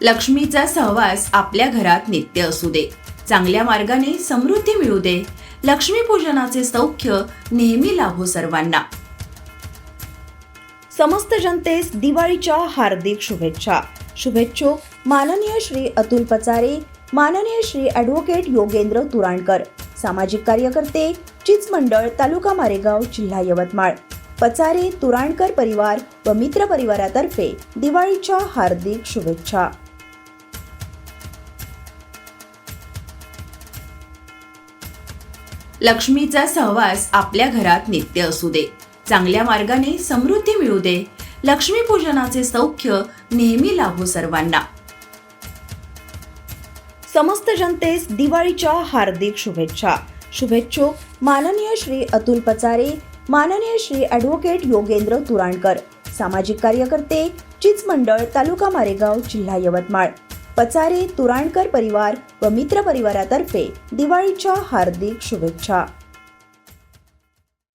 लक्ष्मीचा सहवास आपल्या घरात नित्य असू दे. चांगल्या मार्गाने समृद्धी मिळू दे. लक्ष्मीपूजनाचे सौख्य नेहमी लाभो सर्वांना. समस्त जनतेस दिवाळीच्या हार्दिक शुभेच्छा. शुभेच्छुक माननीय श्री अतुल पचारे माननीय श्री ॲडव्होकेट योगेंद्र तुराणकर सामाजिक कार्यकर्ते चिच मंडळ तालुका मारेगाव जिल्हा यवतमाळ. पचारे तुराणकर परिवार व मित्र परिवारातर्फे दिवाळीच्या हार्दिक शुभेच्छा. लक्ष्मीचा सहवास आपल्या घरात नित्य असू दे. चांगल्या मार्गाने समृद्धी मिळू दे. लक्ष्मीपूजनाचे सौख्य नेहमी लाभो सर्वांना. समस्त जनतेस दिवाळीच्या हार्दिक शुभेच्छा. शुभेच्छुक माननीय श्री अतुल पचारे माननीय श्री ॲडव्होकेट योगेंद्र तुराणकर सामाजिक कार्यकर्ते चिच मंडळ तालुका मारेगाव जिल्हा यवतमाळ. पचारे तुराणकर परिवार व मित्र परिवारातर्फे दिवाळीच्या हार्दिक शुभेच्छा.